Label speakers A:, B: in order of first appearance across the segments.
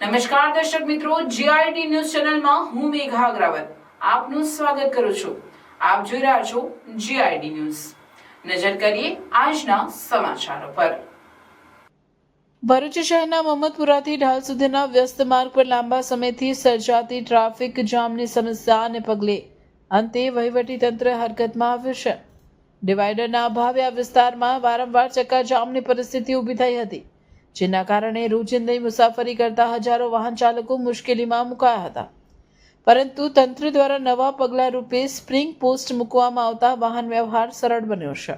A: નમસ્કાર દર્શક મિત્રો જીઆઈડી ન્યૂઝ ચેનલમાં હું મેઘા અગ્રવાલ. આપનું સ્વાગત કરું છું. આપ જોઈ રહ્યા છો જીઆઈડી ન્યૂઝ. નજર કરીએ આજના સમાચારો પર. ભરૂચ શહેરના મહમ્મદપુરાથી ઢાલ સુધીના વ્યસ્ત માર્ગ પર લાંબા સમયથી સર્જાતી ટ્રાફિક જામની સમસ્યાને પગલે અંતે વહીવટી તંત્ર હરકતમાં આવ્યું છે. ડિવાઈડરના અભાવે આ વિસ્તારમાં વારંવાર ચક્કાજામની પરિસ્થિતિ ઊભી થઈ હતી, જેના કારણે રોજિંદી મુસાફરી કરતા હજારો વાહન ચાલકો મુશ્કેલીમાં મુકાયા હતા. પરંતુ તંત્ર દ્વારા નવા પગલાં રૂપે સ્પ્રિંગ પોસ્ટ મૂકવામાં આવતા વાહન વ્યવહાર સરળ બન્યો છે.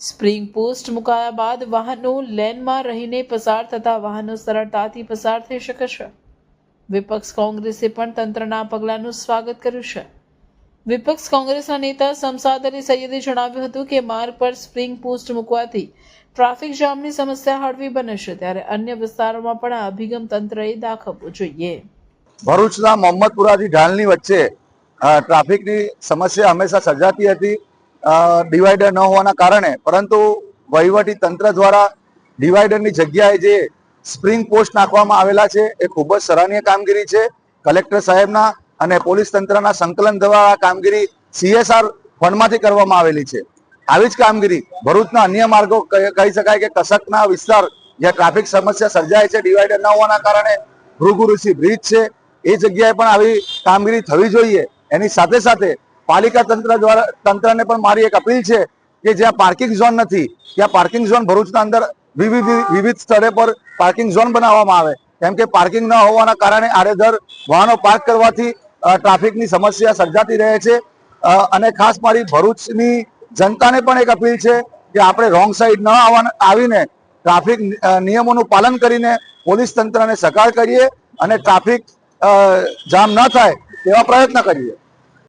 A: સ્પ્રિંગ પોસ્ટ મુકાયા બાદ વાહનો લેનમાં રહીને પસાર થતા વાહનો સરળતાથી પસાર થઈ શકે છે. વિપક્ષ કોંગ્રેસે પણ તંત્રના પગલાંનું સ્વાગત કર્યું છે. વિપક્ષ કોંગ્રેસના નેતા સમસાદ અલી સૈયદે જણાવ્યું હતું કે માર્ગ પર સ્પ્રિંગ પોસ્ટ મૂકવાથી ટ્રાફિક જામની સમસ્યા હળવી બને છે, ત્યારે અન્ય વિસ્તારોમાં પણ આ અભિગમ તંત્રએ દાખવવો જોઈએ.
B: ભરૂચના મોહમ્મદપુરાથી ઢાલની વચ્ચે ટ્રાફિકની સમસ્યા હંમેશા સર્જાતી હતી. ડિવાઈડર ન હોવાના કારણે, પરંતુ વહીવટી તંત્ર દ્વારા ડિવાઈડરની જગ્યાએ જે સ્પ્રિંગ પોસ્ટ નાખવામાં આવેલા છે, એ ખૂબ જ સરાહનીય કામગીરી છે. કલેક્ટર સાહેબના અને પોલીસ તંત્રના સંકલન દ્વારા કામગીરી સીએસઆર ફંડમાંથી કરવામાં આવેલી છે. આવી જ કામગીરી ભરૂચના અન્ય માર્ગો કહી શકાય કે કસકના વિસ્તાર જ્યાં ટ્રાફિક સમસ્યા સર્જાય છે, ડિવાઈડર ન હોવાના કારણે ભૃગુ ઋષિ બ્રિજ છે. એ જગ્યાએ પણ આવી કામગીરી થવી જોઈએ. એની સાથે સાથે પાલિકા તંત્ર દ્વારા તંત્રને પણ મારી એક અપીલ છે કે જ્યાં પાર્કિંગ ઝોન નથી, ત્યાં પાર્કિંગ ઝોન ભરૂચના અંદર વિવિધ વિવિધ સ્થળે પર પાર્કિંગ ઝોન બનાવવામાં આવે. કેમ કે પાર્કિંગ ન હોવાના કારણે આડેધર વાહનો પાર્ક કરવાથી ટ્રાફિકની સમસ્યા સર્જાતી રહે છે. અને ખાસ મારી ભરૂચની જનતાને પણ એક અપીલ છે કે આપણે રોંગ સાઈડ ન આવીને ટ્રાફિક નિયમોનું પાલન કરીને પોલીસ તંત્રને સકાર કરીએ અને ટ્રાફિક જામ ન થાય તેવા પ્રયત્ન કરીએ.